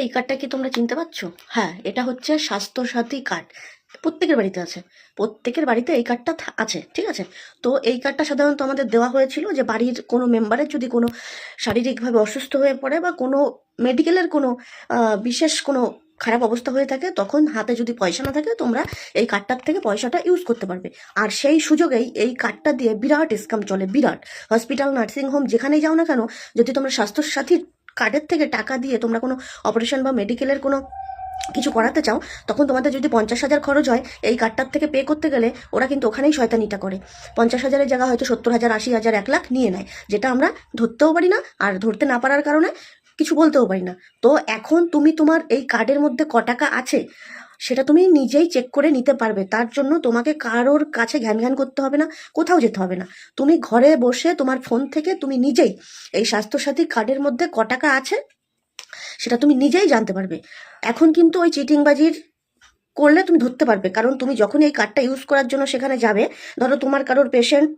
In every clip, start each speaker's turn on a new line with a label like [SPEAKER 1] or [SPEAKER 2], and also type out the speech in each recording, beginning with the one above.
[SPEAKER 1] এই কার্ডটা কি তোমরা চিনতে পারছ? হ্যাঁ এটা হচ্ছে স্বাস্থ্যসাথী কার্ড প্রত্যেকের বাড়িতে আছে। প্রত্যেকের বাড়িতে এই কার্ডটা আছে, ঠিক আছে? তো এই কার্ডটা সাধারণত আমাদের দেওয়া হয়েছিল যে বাড়ির কোনো মেম্বারের যদি কোনো শারীরিকভাবে অসুস্থ হয়ে পড়ে বা কোনো মেডিকেলের কোনো বিশেষ কোনো খারাপ অবস্থা হয়ে থাকে, তখন হাতে যদি পয়সা না থাকে, তোমরা এই কার্ডটার থেকে পয়সাটা ইউজ করতে পারবে। আর সেই সুযোগেই এই কার্ডটা দিয়ে বিরাট স্কাম চলে, বিরাট। হসপিটাল নার্সিং হোম যেখানেই যাও না কেন, যদি তোমরা স্বাস্থ্যসাথীর কার্ডের থেকে টাকা দিয়ে তোমরা কোনো অপারেশন বা মেডিকেলের কোনো কিছু করাতে চাও, তখন তোমাদের যদি পঞ্চাশ হাজার খরচ হয়, এই কার্ডটার থেকে পে করতে গেলে ওরা কিন্তু ওখানেই শয়তানিটা করে। পঞ্চাশ হাজারের জায়গা হয়তো সত্তর হাজার, আশি হাজার, এক লাখ নিয়ে নেয়, যেটা আমরা ধরতেও পারি না আর ধরতে না পারার কারণে কিছু বলতেও পারি না। তো এখন তুমি তোমার এই কার্ডের মধ্যে ক টাকা আছে সেটা তুমি নিজেই চেক করে নিতে পারবে। তার জন্য তোমাকে কারোর কাছে ঘ্যান ঘ্যান করতে হবে না, কোথাও যেতে হবে না। তুমি ঘরে বসে তোমার ফোন থেকে তুমি নিজেই এই স্বাস্থ্যসাথী কার্ডের মধ্যে ক টাকা আছে, সেটা তুমি নিজেই জানতে পারবে। এখন কিন্তু ওই চিটিংবাজির করলে তুমি ধরতে পারবে। কারণ তুমি যখন এই কার্ডটা ইউজ করার জন্য সেখানে যাবে, ধরো তোমার কারোর পেশেন্ট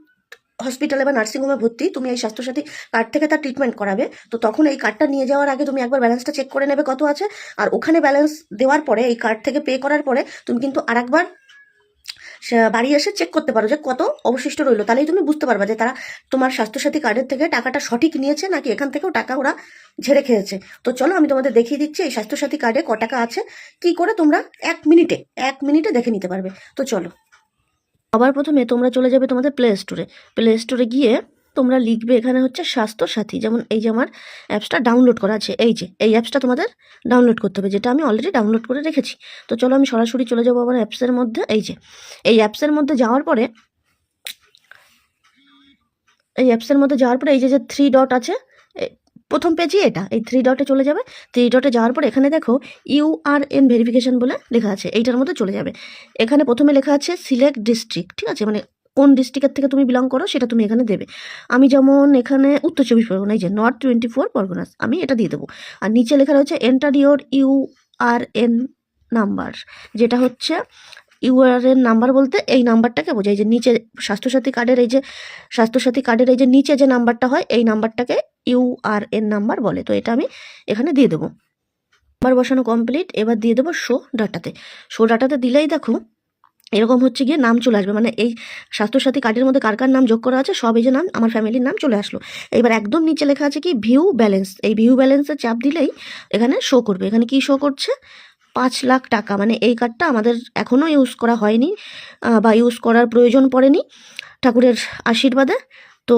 [SPEAKER 1] হসপিটালে বা নার্সিংহোমে ভর্তি, তুমি এই স্বাস্থ্যসাথী কার্ড থেকে তার ট্রিটমেন্ট করাবে। তো তখন এই কার্ডটা নিয়ে যাওয়ার আগে তুমি একবার ব্যালেন্সটা চেক করে নেবে কত আছে। আর ওখানে ব্যালেন্স দেওয়ার পরে, এই কার্ড থেকে পে করার পরে, তুমি কিন্তু আরেকবার সে- বাড়ি এসে চেক করতে পারো যে কত অবশিষ্ট রইল। তাহলেই তুমি বুঝতে পারবে যে তারা তোমার স্বাস্থ্যসাথী কার্ডের থেকে টাকাটা সঠিক নিয়েছে নাকি এখান থেকেও টাকা ওরা ঝেড়ে খেয়েছে। তো চলো আমি তোমাদের দেখিয়ে দিচ্ছি এই স্বাস্থ্যসাথী কার্ডে ক টাকা আছে। কি করে তোমরা এক মিনিটে এক মিনিটে দেখে নিতে পারবে। তো চলো। আবার প্রথমে তোমরা চলে যাবে তোমাদের প্লে স্টোরে প্লে স্টোরে গিয়ে তোমরা লিখবে এখানে হচ্ছে স্বাস্থ্যসাথী। যেমন এই যে আমার অ্যাপসটা ডাউনলোড করা আছে, এই যে, এই অ্যাপসটা তোমাদের ডাউনলোড করতে হবে, যেটা আমি অলরেডি ডাউনলোড করে রেখেছি। তো চলো আমি সরাসরি চলে যাব আমার অ্যাপসের মধ্যে, এই যে, এই অ্যাপসের মধ্যে যাওয়ার পরে, এই অ্যাপসের মধ্যে যাওয়ার পরে এই যে যে থ্রি ডট আছে প্রথম পেজই এটা, এই থ্রি ডটে চলে যাবে। থ্রি ডটে যাওয়ার পর এখানে দেখো ইউ আর ইউআরএন ভেরিফিকেশন বলে লেখা আছে, এইটার মধ্যে চলে যাবে। এখানে প্রথমে লেখা আছে সিলেক্ট ডিস্ট্রিক্ট ঠিক আছে? মানে কোন ডিস্ট্রিক্টের থেকে তুমি বিলং করো সেটা তুমি এখানে দেবে। আমি যেমন এখানে উত্তর চব্বিশ পরগনা, এই যে নর্থ টোয়েন্টি ফোর পরগনাস, আমি এটা দিয়ে দেবো। আর নিচে লেখা রয়েছে এন্টার ইউর ইউআরএন নাম্বার যেটা হচ্ছে ইউআরএন নাম্বার বলতে এই নাম্বারটাকে বোঝায়। যে নিচে স্বাস্থ্যসাথী কার্ডের এই যে স্বাস্থ্যসাথী কার্ডের এই যে নিচে যে নাম্বারটা হয়, এই নাম্বারটাকে ইউআরএন নাম্বার বলে। তো এটা আমি এখানে দিয়ে দেবো। নাম্বার বসানো কমপ্লিট, এবার দিয়ে দেবো শো ডাটাতে। শো ডাটাতে দিলেই দেখো, এরকম হচ্ছে গিয়ে নাম চলে আসবে। মানে এই স্বাস্থ্যসাথী কার্ডের মধ্যে কার কার নাম যোগ করা আছে, সব এই যে নাম আমার ফ্যামিলির নাম চলে আসলো। এবার একদম নিচে লেখা আছে কি, ভিউ ব্যালেন্স। এই ভিউ ব্যালেন্সে চাপ দিলেই এখানে শো করবে। এখানে কি শো করছে? পাঁচ লাখ টাকা। মানে এই কার্ডটা আমাদের এখনও ইউজ করা হয়নি বা ইউজ করার প্রয়োজন পড়েনি ঠাকুরের আশীর্বাদে। তো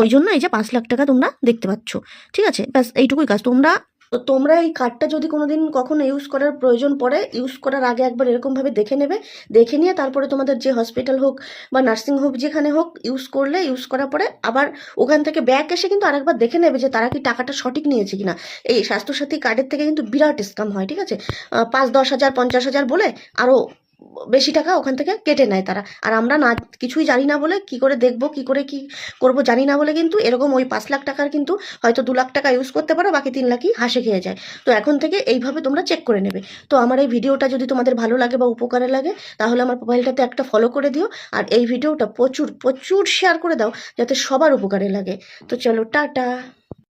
[SPEAKER 1] ওই জন্য এই যে পাঁচ লাখ টাকা তোমরা দেখতে পাচ্ছ। ঠিক আছে? ব্যাস, এইটুকুই কাজ। তোমরা তো তোমরা এই কার্ডটা যদি কোনো দিন কখনো ইউজ করার প্রয়োজন পড়ে ইউজ করার আগে একবার এরকমভাবে দেখে নেবে। দেখে নিয়ে তারপরে তোমাদের যে হসপিটাল হোক বা নার্সিং হোক যেখানে হোক ইউজ করলে ইউজ করার পরে আবার ওখান থেকে ব্যাক এসে কিন্তু আরেকবার দেখে নেবে যে তারা কি টাকাটা সঠিক নিয়েছে কিনা। এই স্বাস্থ্যসাথী কার্ডের থেকে কিন্তু বিরাট স্কাম হয়, ঠিক আছে? পাঁচ, দশ হাজার, পঞ্চাশ হাজার বলে আরও বেশি টাকা ওখান থেকে কেটে নেয় তারা। আর আমরা না, কিছুই জানি না বলে কি করে দেখব, কি করে কি করব জানি না বলে কিন্তু এরকম ওই পাঁচ লাখ টাকার কিন্তু হয়তো দু লাখ টাকা ইউজ করতে পারো, বাকি তিন লাখই হাসে খেয়ে যায়। তো এখন থেকে এইভাবে তোমরা চেক করে নেবে। তো আমার এই ভিডিওটা যদি তোমাদের ভালো লাগে বা উপকারে লাগে, তাহলে আমার মোবাইলটাতে একটা ফলো করে দিও। আর এই ভিডিওটা প্রচুর প্রচুর শেয়ার করে দাও, যাতে সবার উপকারে লাগে। তো চলো, টাটা!